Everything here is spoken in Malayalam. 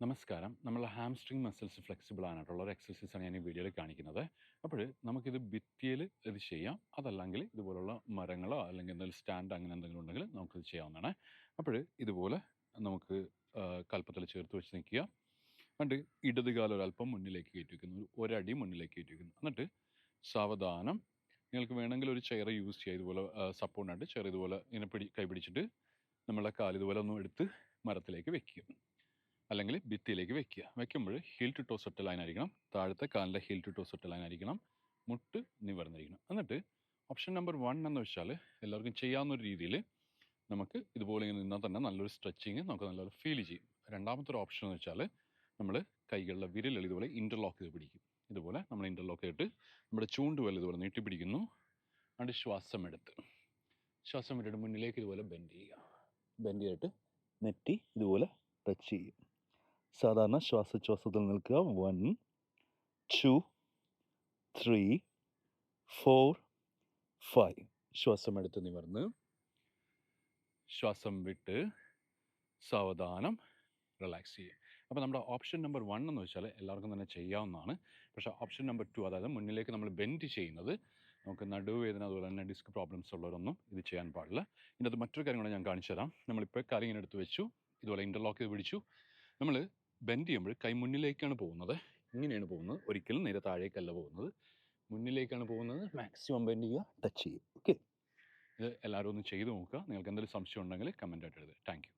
നമസ്കാരം. നമ്മൾ ഹാംസ്ട്രിങ് മസിൽസ് ഫ്ലെക്സിബിൾ ആയിട്ടുള്ള ഒരു എക്സസൈസാണ് ഞാൻ ഈ വീഡിയോയിൽ കാണിക്കുന്നത്. അപ്പോൾ നമുക്കിത് ഭിത്തിയിൽ ഇത് ചെയ്യാം. അതല്ലെങ്കിൽ ഇതുപോലുള്ള മരങ്ങളോ അല്ലെങ്കിൽ എന്തെങ്കിലും സ്റ്റാൻഡ് അങ്ങനെ എന്തെങ്കിലും ഉണ്ടെങ്കിൽ നമുക്കിത് ചെയ്യാവുന്നതാണ്. അപ്പോൾ ഇതുപോലെ നമുക്ക് കൽപ്പത്തിൽ ചേർത്ത് വെച്ച് നിൽക്കുക. എന്നിട്ട് ഇടത് കാലം ഒരല്പം മുന്നിലേക്ക് കയറ്റി വയ്ക്കുന്നു ഒരു ഒരടി മുന്നിലേക്ക് കയറ്റി വയ്ക്കുന്നു എന്നിട്ട് സാവധാനം നിങ്ങൾക്ക് വേണമെങ്കിൽ ഒരു ചെയർ യൂസ് ചെയ്യുക ഇതുപോലെ സപ്പോർട്ടായിട്ട് ചെയർ ഇതുപോലെ ഇങ്ങനെ പിടി കൈ പിടിച്ചിട്ട് നമ്മളെ കാലിതുപോലെ ഒന്ന് എടുത്ത് മരത്തിലേക്ക് വെക്കുക. അല്ലെങ്കിൽ ഭിത്തിയിലേക്ക് വെക്കുക. വെക്കുമ്പോൾ heel to toe set line ആയിരിക്കണം. താഴത്തെ കാലിന്റെ heel to toe set line ആയിരിക്കണം. മുട്ട് നിവർന്നിരിക്കണം. എന്നിട്ട് ഓപ്ഷൻ നമ്പർ വൺ എന്ന് വെച്ചാൽ എല്ലാവർക്കും ചെയ്യാവുന്ന ഒരു രീതിയിൽ നമുക്ക് ഇതുപോലെ ഇങ്ങനെ നിന്നാൽ തന്നെ നല്ലൊരു സ്ട്രെച്ചിങ് നമുക്ക് നല്ലൊരു ഫീൽ ചെയ്യും. രണ്ടാമത്തെ ഒരു ഓപ്ഷൻ എന്ന് വെച്ചാൽ നമ്മൾ കൈകളിലെ വിരലുകൾ ഇതുപോലെ ഇന്റർലോക്ക് ചെയ്ത് പിടിക്കും. ഇതുപോലെ നമ്മൾ ഇന്റർലോക്ക് ചെയ്തിട്ട് നമ്മുടെ ചൂണ്ടുവല്ല ഇതുപോലെ നീട്ടി പിടിക്കുന്നു. എന്നിട്ട് ശ്വാസം എടുത്ത്. ശ്വാസം എടുത്തിട്ട് മുന്നിലേക്ക് ഇതുപോലെ ബെൻഡ് ചെയ്യുക. ബെൻഡ് ചെയ്തിട്ട് നെറ്റി ഇതുപോലെ ടച്ച് ചെയ്യും സാധാരണ ശ്വാസോച്ഛ്വാസത്തിൽ നിൽക്കുക. One two three four five ശ്വാസം എടുത്ത് നിവർന്ന്. ശ്വാസം വിട്ട് സാവധാനം റിലാക്സ് ചെയ്യും അപ്പോൾ നമ്മുടെ ഓപ്ഷൻ നമ്പർ വൺ എന്ന് വെച്ചാൽ എല്ലാവർക്കും തന്നെ ചെയ്യാവുന്നതാണ്. പക്ഷേ ഓപ്ഷൻ നമ്പർ ടു അതായത് മുന്നിലേക്ക് നമ്മൾ ബെൻഡ് ചെയ്യുന്നത് നമുക്ക് നടുവേദന അതുപോലെ തന്നെ ഡിസ്ക് പ്രോബ്ലംസ് ഉള്ളവരൊന്നും ഇത് ചെയ്യാൻ പാടില്ല. ഇതിനകത്ത് മറ്റൊരു കാര്യം കൂടെ ഞാൻ കാണിച്ചു തരാം നമ്മളിപ്പോൾ കാര്യം ഇങ്ങനെ എടുത്ത് വെച്ചു. ഇതുപോലെ ഇന്റർലോക്ക് ചെയ്ത് പിടിച്ചു. നമ്മൾ ബെൻഡ് ചെയ്യുമ്പോൾ കൈ മുന്നിലേക്കാണ് പോകുന്നത്. ഇങ്ങനെയാണ് പോകുന്നത്. ഒരിക്കലും നേരെ താഴേക്കല്ല പോകുന്നത്. മുന്നിലേക്കാണ് പോകുന്നത്. മാക്സിമം ബെൻഡ് ചെയ്യുക ടച്ച് ചെയ്യുക. ഓക്കെ ഇത് എല്ലാവരും ഒന്ന് ചെയ്ത് നോക്കുക. നിങ്ങൾക്ക് എന്തെങ്കിലും സംശയം ഉണ്ടെങ്കിൽ കമന്റ് ആയിട്ട് എഴുതുക. താങ്ക്